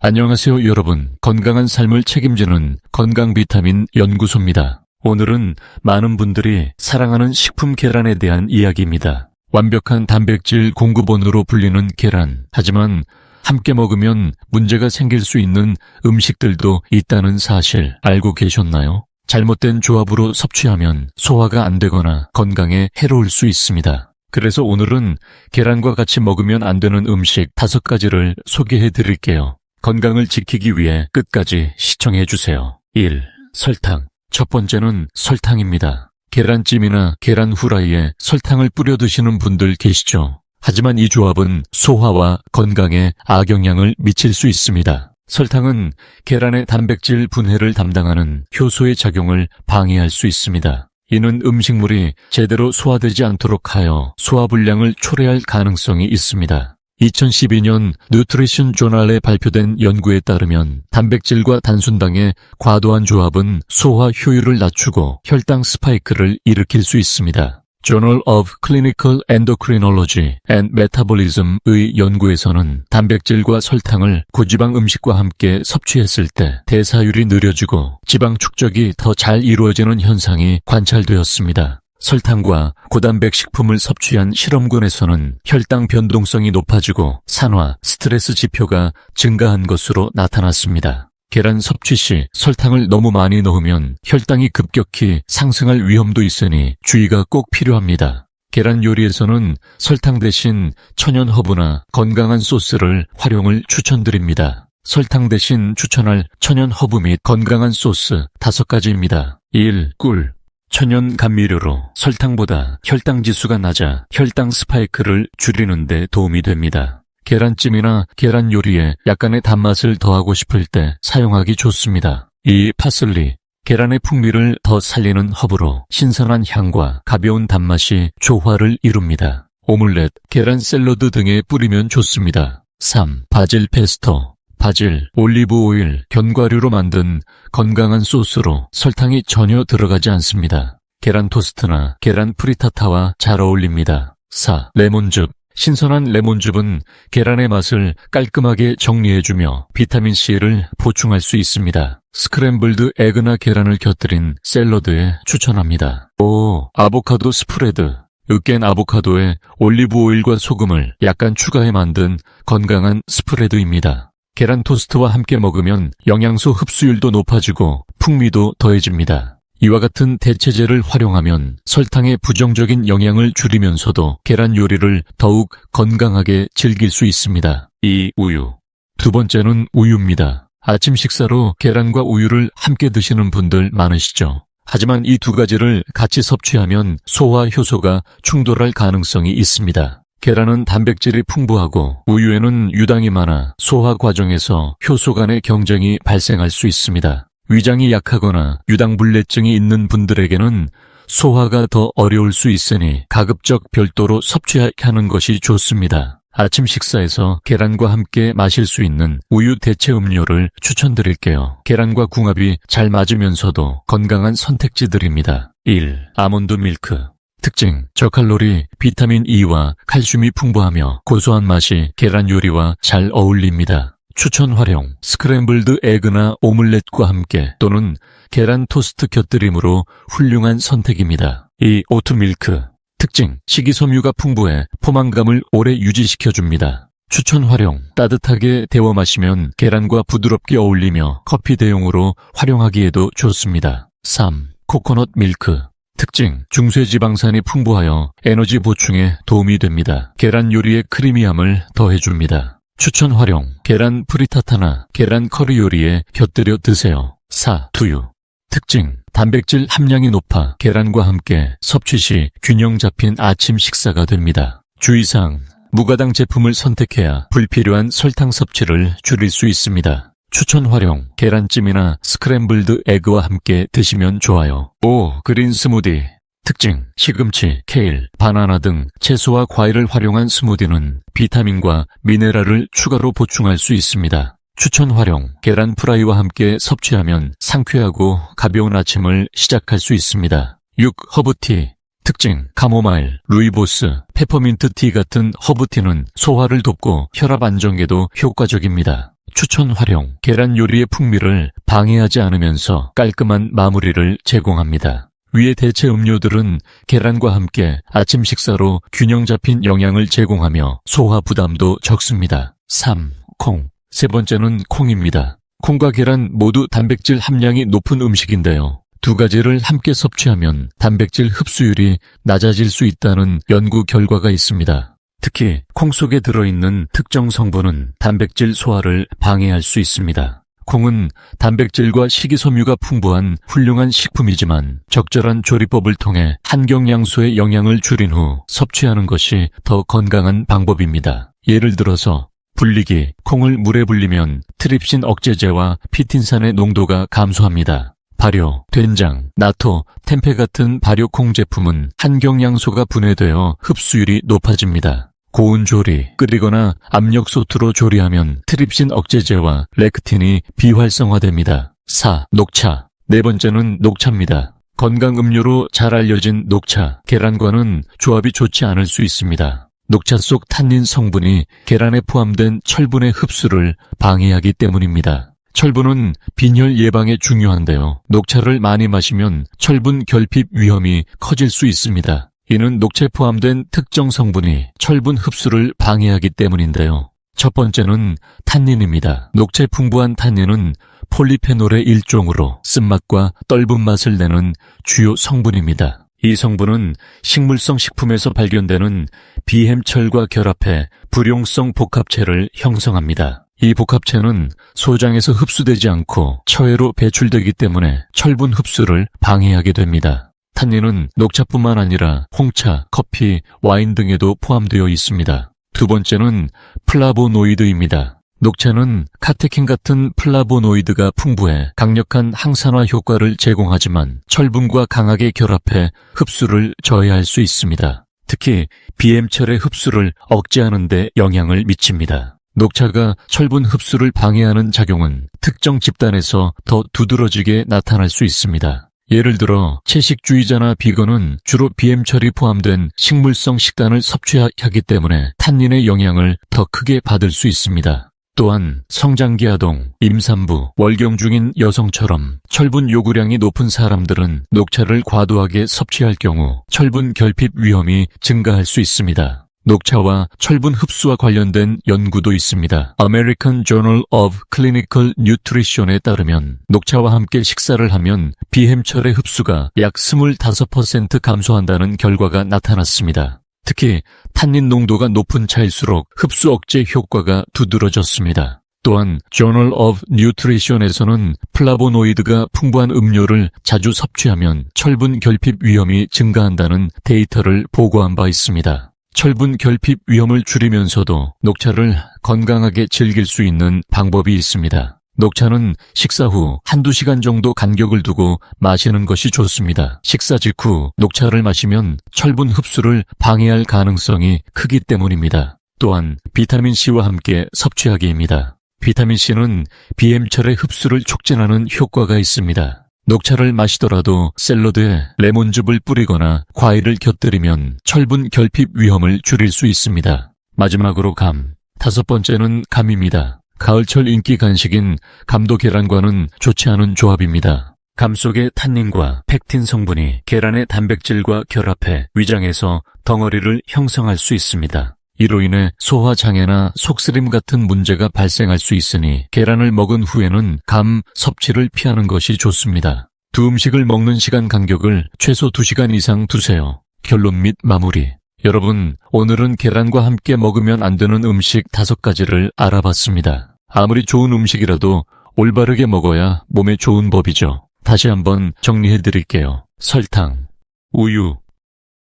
안녕하세요, 여러분. 건강한 삶을 책임지는 건강 비타민 연구소입니다. 오늘은 많은 분들이 사랑하는 식품 계란에 대한 이야기입니다. 완벽한 단백질 공급원으로 불리는 계란. 하지만 함께 먹으면 문제가 생길 수 있는 음식들도 있다는 사실 알고 계셨나요? 잘못된 조합으로 섭취하면 소화가 안 되거나 건강에 해로울 수 있습니다. 그래서 오늘은 계란과 같이 먹으면 안 되는 음식 다섯 가지를 소개해 드릴게요. 건강을 지키기 위해 끝까지 시청해 주세요. 1. 설탕. 첫 번째는 설탕입니다. 계란찜이나 계란 후라이에 설탕을 뿌려 드시는 분들 계시죠? 하지만 이 조합은 소화와 건강에 악영향을 미칠 수 있습니다. 설탕은 계란의 단백질 분해를 담당하는 효소의 작용을 방해할 수 있습니다. 이는 음식물이 제대로 소화되지 않도록 하여 소화불량을 초래할 가능성이 있습니다. 2012년 뉴트리션 조널에 발표된 연구에 따르면 단백질과 단순당의 과도한 조합은 소화 효율을 낮추고 혈당 스파이크를 일으킬 수 있습니다. Journal of Clinical Endocrinology and Metabolism의 연구에서는 단백질과 설탕을 고지방 음식과 함께 섭취했을 때 대사율이 느려지고 지방 축적이 더 잘 이루어지는 현상이 관찰되었습니다. 설탕과 고단백 식품을 섭취한 실험군에서는 혈당 변동성이 높아지고 산화, 스트레스 지표가 증가한 것으로 나타났습니다. 계란 섭취 시 설탕을 너무 많이 넣으면 혈당이 급격히 상승할 위험도 있으니 주의가 꼭 필요합니다. 계란 요리에서는 설탕 대신 천연 허브나 건강한 소스를 활용을 추천드립니다. 설탕 대신 추천할 천연 허브 및 건강한 소스 다섯 가지입니다. 1. 꿀 천연 감미료로 설탕보다 혈당 지수가 낮아 혈당 스파이크를 줄이는 데 도움이 됩니다. 계란찜이나 계란 요리에 약간의 단맛을 더하고 싶을 때 사용하기 좋습니다. 2. 파슬리 계란의 풍미를 더 살리는 허브로 신선한 향과 가벼운 단맛이 조화를 이룹니다. 오믈렛, 계란 샐러드 등에 뿌리면 좋습니다. 3. 바질 페스토 바질, 올리브 오일, 견과류로 만든 건강한 소스로 설탕이 전혀 들어가지 않습니다. 계란 토스트나 계란 프리타타와 잘 어울립니다. 4. 레몬즙. 신선한 레몬즙은 계란의 맛을 깔끔하게 정리해주며 비타민C를 보충할 수 있습니다. 스크램블드 에그나 계란을 곁들인 샐러드에 추천합니다. 5. 아보카도 스프레드. 으깬 아보카도에 올리브 오일과 소금을 약간 추가해 만든 건강한 스프레드입니다. 계란 토스트와 함께 먹으면 영양소 흡수율도 높아지고 풍미도 더해집니다. 이와 같은 대체제를 활용하면 설탕의 부정적인 영향을 줄이면서도 계란 요리를 더욱 건강하게 즐길 수 있습니다. 이 우유. 두 번째는 우유입니다. 아침 식사로 계란과 우유를 함께 드시는 분들 많으시죠? 하지만 이 두 가지를 같이 섭취하면 소화 효소가 충돌할 가능성이 있습니다. 계란은 단백질이 풍부하고 우유에는 유당이 많아 소화 과정에서 효소 간의 경쟁이 발생할 수 있습니다. 위장이 약하거나 유당불내증이 있는 분들에게는 소화가 더 어려울 수 있으니 가급적 별도로 섭취하는 것이 좋습니다. 아침 식사에서 계란과 함께 마실 수 있는 우유 대체 음료를 추천드릴게요. 계란과 궁합이 잘 맞으면서도 건강한 선택지들입니다. 1. 아몬드 밀크 특징, 저칼로리, 비타민 E와 칼슘이 풍부하며 고소한 맛이 계란 요리와 잘 어울립니다. 추천 활용, 스크램블드 에그나 오믈렛과 함께 또는 계란 토스트 곁들임으로 훌륭한 선택입니다. 이 오트밀크, 특징, 식이섬유가 풍부해 포만감을 오래 유지시켜줍니다. 추천 활용, 따뜻하게 데워 마시면 계란과 부드럽게 어울리며 커피 대용으로 활용하기에도 좋습니다. 3. 코코넛 밀크, 특징, 중쇄지방산이 풍부하여 에너지 보충에 도움이 됩니다. 계란 요리의 크리미함을 더해줍니다. 추천 활용, 계란 프리타타나 계란 커리 요리에 곁들여 드세요. 4. 두유. 특징, 단백질 함량이 높아 계란과 함께 섭취 시 균형 잡힌 아침 식사가 됩니다. 주의사항, 무가당 제품을 선택해야 불필요한 설탕 섭취를 줄일 수 있습니다. 추천 활용, 계란찜이나 스크램블드 에그와 함께 드시면 좋아요. 5. 그린 스무디. 특징, 시금치, 케일, 바나나 등 채소와 과일을 활용한 스무디는 비타민과 미네랄을 추가로 보충할 수 있습니다. 추천 활용, 계란 프라이와 함께 섭취하면 상쾌하고 가벼운 아침을 시작할 수 있습니다. 6. 허브티. 특징, 카모마일, 루이보스, 페퍼민트 티 같은 허브티는 소화를 돕고 혈압 안정에도 효과적입니다. 추천 활용, 계란 요리의 풍미를 방해하지 않으면서 깔끔한 마무리를 제공합니다. 위의 대체 음료들은 계란과 함께 아침 식사로 균형 잡힌 영양을 제공하며 소화 부담도 적습니다. 3. 콩. 세 번째는 콩입니다. 콩과 계란 모두 단백질 함량이 높은 음식인데요. 두 가지를 함께 섭취하면 단백질 흡수율이 낮아질 수 있다는 연구 결과가 있습니다. 특히 콩 속에 들어있는 특정 성분은 단백질 소화를 방해할 수 있습니다. 콩은 단백질과 식이섬유가 풍부한 훌륭한 식품이지만 적절한 조리법을 통해 한경양소의 영양을 줄인 후 섭취하는 것이 더 건강한 방법입니다. 예를 들어서 불리기, 콩을 물에 불리면 트립신 억제제와 피틴산의 농도가 감소합니다. 발효, 된장, 나토, 템페 같은 발효콩 제품은 한경양소가 분해되어 흡수율이 높아집니다. 고온 조리, 끓이거나 압력솥으로 조리하면 트립신 억제제와 레크틴이 비활성화됩니다. 4. 녹차. 네 번째는 녹차입니다. 건강 음료로 잘 알려진 녹차, 계란과는 조합이 좋지 않을 수 있습니다. 녹차 속 탄닌 성분이 계란에 포함된 철분의 흡수를 방해하기 때문입니다. 철분은 빈혈 예방에 중요한데요. 녹차를 많이 마시면 철분 결핍 위험이 커질 수 있습니다. 이는 녹차에 포함된 특정 성분이 철분 흡수를 방해하기 때문인데요. 첫 번째는 탄닌입니다. 녹차에 풍부한 탄닌은 폴리페놀의 일종으로 쓴맛과 떫은 맛을 내는 주요 성분입니다. 이 성분은 식물성 식품에서 발견되는 비햄철과 결합해 불용성 복합체를 형성합니다. 이 복합체는 소장에서 흡수되지 않고 처해로 배출되기 때문에 철분 흡수를 방해하게 됩니다. 탄닌은 녹차뿐만 아니라 홍차, 커피, 와인 등에도 포함되어 있습니다. 두 번째는 플라보노이드입니다. 녹차는 카테킨 같은 플라보노이드가 풍부해 강력한 항산화 효과를 제공하지만 철분과 강하게 결합해 흡수를 저해할 수 있습니다. 특히 비엠철의 흡수를 억제하는 데 영향을 미칩니다. 녹차가 철분 흡수를 방해하는 작용은 특정 집단에서 더 두드러지게 나타날 수 있습니다. 예를 들어 채식주의자나 비건은 주로 BM철이 포함된 식물성 식단을 섭취하기 때문에 탄닌의 영향을 더 크게 받을 수 있습니다. 또한 성장기 아동, 임산부, 월경 중인 여성처럼 철분 요구량이 높은 사람들은 녹차를 과도하게 섭취할 경우 철분 결핍 위험이 증가할 수 있습니다. 녹차와 철분 흡수와 관련된 연구도 있습니다. American Journal of Clinical Nutrition에 따르면 녹차와 함께 식사를 하면 비햄철의 흡수가 약 25% 감소한다는 결과가 나타났습니다. 특히 탄닌 농도가 높은 차일수록 흡수 억제 효과가 두드러졌습니다. 또한 Journal of Nutrition에서는 플라보노이드가 풍부한 음료를 자주 섭취하면 철분 결핍 위험이 증가한다는 데이터를 보고한 바 있습니다. 철분 결핍 위험을 줄이면서도 녹차를 건강하게 즐길 수 있는 방법이 있습니다. 녹차는 식사 후 한두 시간 정도 간격을 두고 마시는 것이 좋습니다. 식사 직후 녹차를 마시면 철분 흡수를 방해할 가능성이 크기 때문입니다. 또한 비타민C와 함께 섭취하기입니다. 비타민C는 비엠철의 흡수를 촉진하는 효과가 있습니다. 녹차를 마시더라도 샐러드에 레몬즙을 뿌리거나 과일을 곁들이면 철분 결핍 위험을 줄일 수 있습니다. 마지막으로 감. 다섯 번째는 감입니다. 가을철 인기 간식인 감도 계란과는 좋지 않은 조합입니다. 감 속의 탄닌과 팩틴 성분이 계란의 단백질과 결합해 위장에서 덩어리를 형성할 수 있습니다. 이로 인해 소화장애나 속쓰림 같은 문제가 발생할 수 있으니 계란을 먹은 후에는 감 섭취를 피하는 것이 좋습니다. 두 음식을 먹는 시간 간격을 최소 2시간 이상 두세요. 결론 및 마무리. 여러분, 오늘은 계란과 함께 먹으면 안 되는 음식 다섯 가지를 알아봤습니다. 아무리 좋은 음식이라도 올바르게 먹어야 몸에 좋은 법이죠. 다시 한번 정리해 드릴게요. 설탕, 우유,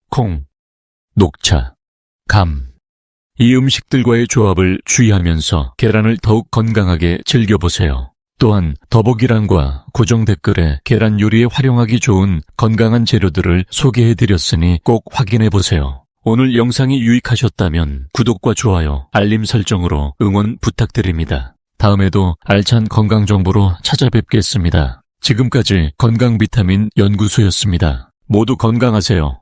콩, 녹차, 감. 이 음식들과의 조합을 주의하면서 계란을 더욱 건강하게 즐겨보세요. 또한 더보기란과 고정 댓글에 계란 요리에 활용하기 좋은 건강한 재료들을 소개해드렸으니 꼭 확인해보세요. 오늘 영상이 유익하셨다면 구독과 좋아요, 알림 설정으로 응원 부탁드립니다. 다음에도 알찬 건강 정보로 찾아뵙겠습니다. 지금까지 건강 비타민 연구소였습니다. 모두 건강하세요.